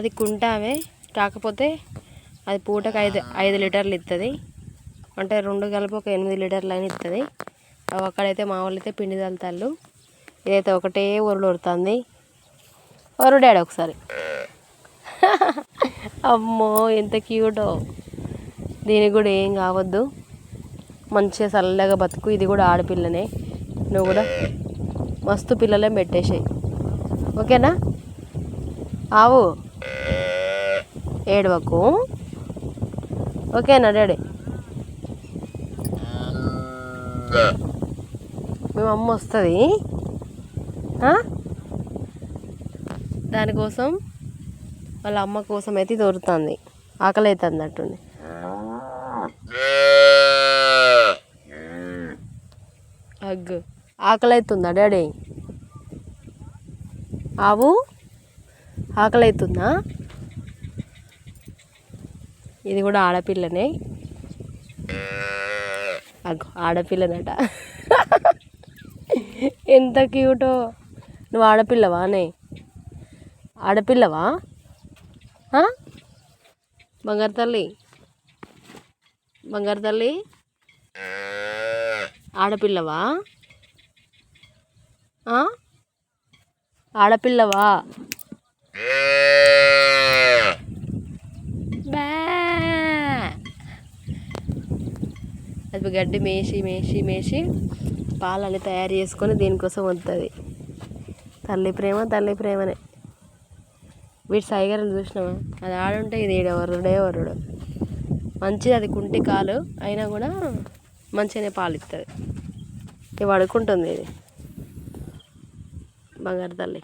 అది కుంటామే. కాకపోతే అది పూటకు ఐదు ఐదు లీటర్లు ఇస్తుంది అంటే రెండు కలిపి ఒక ఎనిమిది లీటర్లు అయినా ఇస్తుంది అవి అక్కడైతే మా వాళ్ళు అయితే పిండి తల్తాళ్ళు ఇదైతే ఒకటే ఒరుడు ఉడుతుంది. ఒరుడాడు ఒకసారి. అమ్మో ఎంత క్యూటో. దీనికి కూడా ఏం కావద్దు. మంచిగా చల్లగా బతుకు. ఇది కూడా ఆడపిల్లనే. నువ్వు కూడా మస్తు పిల్లలే పెట్టేసాయి. ఓకేనా? ఆవు. ఏడవకు. ఓకేనా డాడీ మేము అమ్మ వస్తుంది. దానికోసం వాళ్ళ అమ్మ కోసం అయితే దొరుకుతుంది. ఆకలి అవుతుంది అట్టుంది అగ్గు ఆకలి అవుతుందా డాడీ? ఆవు? ఆకలి అవుతుందా ఇది కూడా ఆడపిల్లనే. ఆడపిల్లనట. ఎంత క్యూటో. నువ్వు ఆడపిల్లవా? అనే ఆడపిల్లవా బంగారు తల్లి. బంగారు తల్లి. ఆడపిల్లవా? ఆడపిల్లవా? అది గడ్డి మేసి మేసి మేసి పాలని తయారు చేసుకొని దీనికోసం వస్తుంది తల్లి ప్రేమ తల్లి ప్రేమనే. వీటి సైగరలు చూసినామా అది ఆడుంటే ఇది ఈడ వరుడే వరుడు. మంచిది అది కుంటి కాలు అయినా కూడా మంచిగానే పాలు ఇస్తుంది ఇవి పడుకుంటుంది ఇది. బంగారు తల్లి.